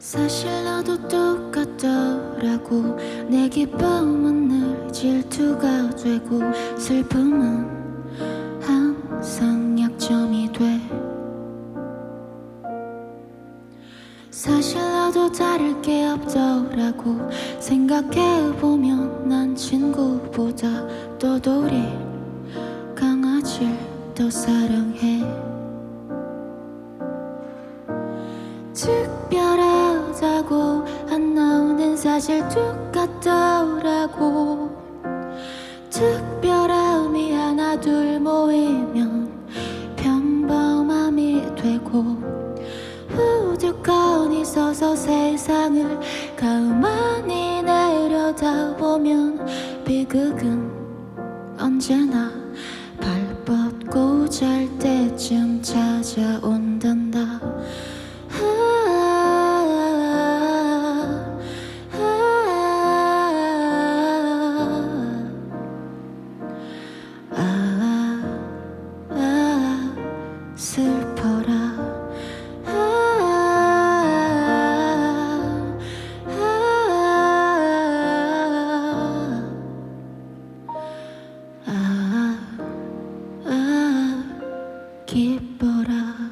사실 나도 똑같더라고. 내 기쁨은 늘 질투가 되고 슬픔은 항상 약점이 돼. 사실 나도 다를 게 없더라고. 생각해보면 난 친구보다 떠돌이 강아지를 더 사랑해. 특별하 다고 안 나오는 사실 똑같더라고. 특별함이 하나 둘 모이면 평범함이 되고 우두커니 서서 세상을 가만히 내려다보면 비극은 언제나 발 뻗고 잘 때쯤 찾아온 슬퍼라 기뻐라